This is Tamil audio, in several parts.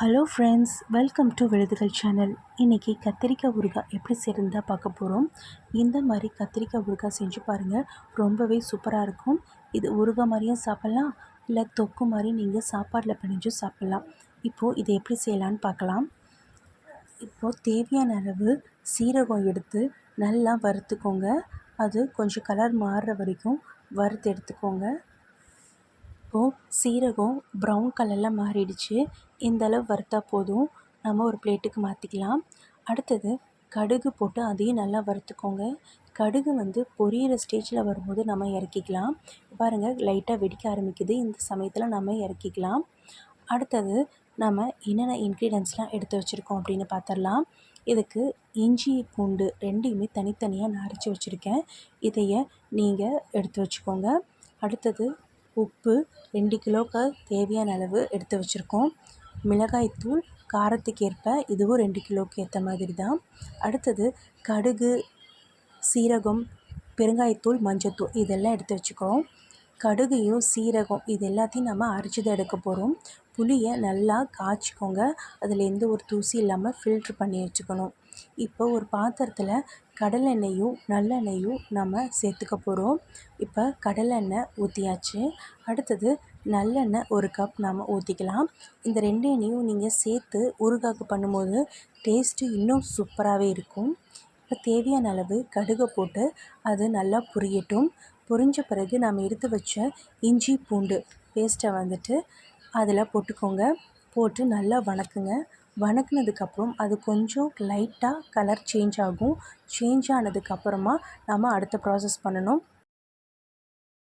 Hello friends welcome to Vizhuthugal channel இன்றைக்கி கத்திரிக்காய் ஊறுகாய் எப்படி செய்யறதுதான் பார்க்க போகிறோம் இந்த மாதிரி கத்திரிக்காய் ஊறுகாய் செஞ்சு பாருங்கள் ரொம்பவே சூப்பராக இருக்கும். இது ஊறுகாய் மாதிரியும் சாப்பிட்லாம். இல்லை தொக்கு மாதிரி நீங்கள் சாப்பாட்டில் பிணைஞ்சும் சாப்பிட்லாம். இப்போது இதை எப்படி செய்யலான்னு பார்க்கலாம். இப்போது தேவையான அளவு சீரகம் எடுத்து நல்லா வறுத்துக்கோங்க. அது கொஞ்சம் கலர் மாறுற வரைக்கும் வறுத்து எடுத்துக்கோங்க. இப்போது சீரகம் ப்ரௌன் கலரில் மாறிடுச்சு. இந்த அளவு வறுத்தா போதும். நம்ம ஒரு பிளேட்டுக்கு மாற்றிக்கலாம் அடுத்தது கடுகு போட்டு அதையும் நல்லா வறுத்துக்கோங்க. கடுகு வந்து பொரியிற ஸ்டேஜில் வரும்போது நம்ம இறக்கிக்கலாம். பாருங்கள் லைட்டாக வெடிக்க ஆரம்பிக்குது. இந்த சமயத்தில் நம்ம இறக்கிக்கலாம். அடுத்தது நம்ம என்னென்ன இன்க்ரீடியன்ஸ்லாம் எடுத்து வச்சுருக்கோம் அப்படின்னு பார்த்துடலாம் இதுக்கு இஞ்சி பூண்டு ரெண்டையுமே தனித்தனியாக நான் அரைச்சி வச்சுருக்கேன். இதைய நீங்கள் எடுத்து வச்சுக்கோங்க. அடுத்தது உப்பு ரெண்டு கிலோவுக்கு தேவையான அளவு எடுத்து வச்சுருக்கோம். மிளகாய்த்தூள் காரத்துக்கு ஏற்ப இதுவும் ரெண்டு கிலோவுக்கு ஏற்ற மாதிரி தான். அடுத்தது கடுகு சீரகம் பெருங்காயத்தூள் மஞ்சத்தூள் இதெல்லாம் எடுத்து வச்சுக்கிறோம். கடுகையும் சீரகம் இது எல்லாத்தையும் நம்ம அரைச்சி தான் எடுக்க போகிறோம் புளியை நல்லா காய்ச்சிக்கோங்க. அதில் எந்த ஒரு தூசி இல்லாமல் ஃபில்ட்ரு பண்ணி வச்சுக்கணும். இப்போ ஒரு பாத்திரத்தில் கடலெண்ணெயும் நல்லெண்ணெயும் நம்ம சேர்த்துக்க போகிறோம் இப்போ கடலெண்ணெய் ஊற்றியாச்சு அடுத்தது நல்லெண்ணெய் ஒரு கப் நம்ம ஊற்றிக்கலாம் இந்த ரெண்டு எண்ணெயும் நீங்கள் சேர்த்து ஊறுகாய்க்கு பண்ணும்போது டேஸ்ட்டு இன்னும் சூப்பராகவே இருக்கும். இப்போ தேவையான அளவு கடுகை போட்டு அது நல்லா புரியட்டும். புரிஞ்ச பிறகு நம்ம எடுத்து வச்ச இஞ்சி பூண்டு பேஸ்ட்டை வந்துட்டு அதில் போட்டுக்கோங்க. போட்டு நல்லா வணக்குங்க. வணக்கினதுக்கப்புறம் அது கொஞ்சம் லைட்டாக கலர் சேஞ்ச் ஆகும். சேஞ்ச் ஆனதுக்கப்புறமா நம்ம அடுத்த ப்ராசஸ் பண்ணணும்.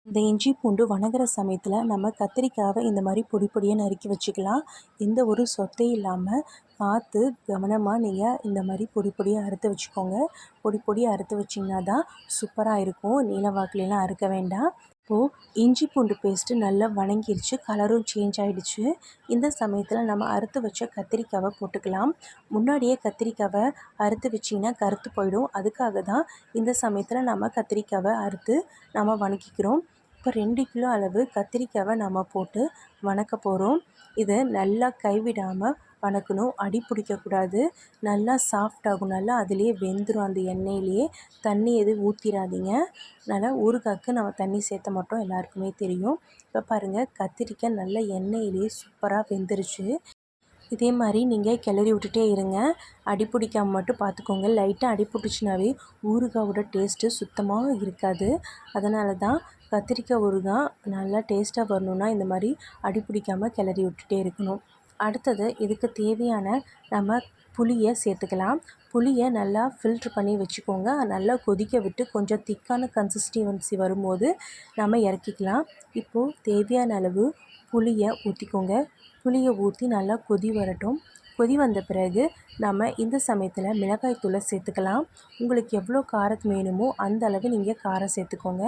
இந்த இஞ்சி பூண்டு வணங்குற சமயத்தில் நம்ம கத்திரிக்காவை இந்த மாதிரி பொடி பொடியாக நறுக்கி வச்சுக்கலாம். எந்த ஒரு சொத்தையும் இல்லாமல் பார்த்து கவனமாக நீங்கள் இந்த மாதிரி பொடி பொடியாக அறுத்து வச்சுக்கோங்க. பொடி பொடியாக அறுத்து வச்சிங்கன்னா தான் சூப்பராக இருக்கும். நீல வாக்குலாம் அறுக்க வேண்டாம். இப்போது இஞ்சி பூண்டு பேஸ்ட்டு நல்லா வணங்கிருச்சு கலரும் சேஞ்ச் ஆகிடுச்சு இந்த சமயத்தில் நம்ம அறுத்து வச்ச கத்திரிக்காவை போட்டுக்கலாம். முன்னாடியே கத்திரிக்காவை அறுத்து வச்சிங்கன்னா கருத்து போயிடும். அதுக்காக தான் இந்த சமயத்தில் நம்ம கத்திரிக்காவை அறுத்து நம்ம வணக்கிக்கிறோம். இப்போ ரெண்டு கிலோ அளவு கத்திரிக்காவை நம்ம போட்டு வணக்க போகிறோம் இதை நல்லா கைவிடாமல் வணக்கணும் அடி பிடிக்கக்கூடாது. நல்லா சாஃப்டாகும் நல்லா அதுலேயே வெந்துடும் அந்த எண்ணெயிலேயே. தண்ணி எதுவும் ஊற்றிடாதீங்க நல்லா ஊறுகாய்க்கு நம்ம தண்ணி சேர்த்த மட்டும் எல்லாருக்குமே தெரியும். இப்போ பாருங்கள் கத்திரிக்காய் நல்லா எண்ணெயிலேயே சூப்பராக வெந்துருச்சு. இதே மாதிரி நீங்கள் கிளறி விட்டுட்டே இருங்க. அடி பிடிக்காம மட்டும் பார்த்துக்கோங்க. லைட்டாக அடி பிடிச்சினாவே ஊறுகாயோட டேஸ்ட்டு சுத்தமாக இருக்காது. அதனால தான் கத்திரிக்காய் ஊறுகாய் நல்லா டேஸ்ட்டாக வரணுன்னா இந்த மாதிரி அடி பிடிக்காமல் கிளறி விட்டுட்டே இருக்கணும். அடுத்தது இதுக்கு தேவையான நம்ம புளியை சேர்த்துக்கலாம். புளியை நல்லா ஃபில்ட்ரு பண்ணி வச்சுக்கோங்க. நல்லா கொதிக்க விட்டு கொஞ்சம் திக்கான கன்சிஸ்டன்சி வரும்போது நம்ம இறக்கிக்கலாம். இப்போது தேவையான அளவு புளியை ஊற்றிக்கோங்க புளியை ஊற்றி நல்லா கொதி வரட்டும். கொதி வந்த பிறகு நம்ம இந்த சமயத்தில் மிளகாய் தூளை சேர்த்துக்கலாம். உங்களுக்கு எவ்வளோ காரத்து வேணுமோ அந்த அளவு நீங்கள் காரம் சேர்த்துக்கோங்க.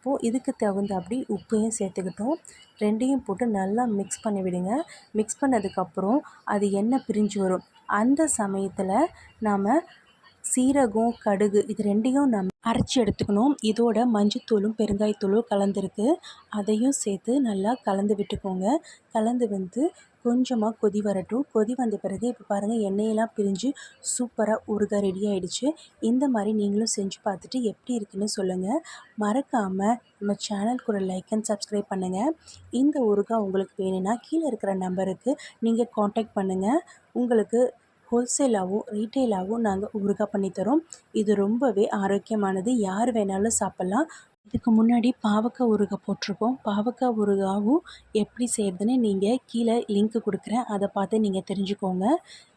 இப்போது இதுக்கு தகுந்தாப்படி உப்பையும் சேர்த்துக்கிட்டோம். ரெண்டையும் போட்டு நல்லா மிக்ஸ் பண்ணி விடுங்க. மிக்ஸ் பண்ணதுக்கப்புறம் அது எண்ணெய் பிரிஞ்சு வரும். அந்த சமயத்தில் நாம் சீரகம் கடுகு இது ரெண்டையும் நம்ம அரைச்சி எடுத்துக்கணும். இதோட மஞ்சத்தூளும் பெருங்காயத்தூளும் கலந்துருக்கு. அதையும் சேர்த்து நல்லா கலந்து விட்டுக்கோங்க. கலந்து வந்து கொஞ்சமாக கொதி வரட்டும். கொதி வந்த பிறகு இப்போ பாருங்கள் எண்ணெயெல்லாம் பிரிஞ்சு சூப்பராக ஊறுகாய் ரெடி ஆகிடுச்சு இந்த மாதிரி நீங்களும் செஞ்சு பார்த்துட்டு எப்படி இருக்குன்னு சொல்லுங்கள் மறக்காமல் நம்ம சேனலுக்கு ஒரு லைக் அண்ட் சப்ஸ்கிரைப் பண்ணுங்கள் இந்த ஊறுகாய் உங்களுக்கு வேணும்னா கீழே இருக்கிற நம்பருக்கு நீங்கள் காண்டாக்ட் பண்ணுங்கள் உங்களுக்கு ஹோல்சேலாகவும் ரீட்டெயிலாகவும் நாங்கள் ஊறுகாய் பண்ணித்தரோம் இது ரொம்பவே ஆரோக்கியமானது. யார் வேணாலும் சாப்பிட்லாம். இதுக்கு முன்னாடி பாவக்காய் ஊறுகாய் போட்டிருக்கோம். பாவக்காய் ஊறுகாவும் எப்படி செய்கிறதுன்னு நீங்கள் கீழே லிங்க் கொடுக்குறேன். அதை பார்த்து நீங்கள் தெரிஞ்சுக்கோங்க.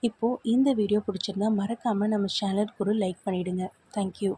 இப்போது இந்த வீடியோ பிடிச்சிருந்தா மறக்காமல் நம்ம சேனலுக்கு ஒரு லைக் பண்ணிவிடுங்க தேங்க்யூ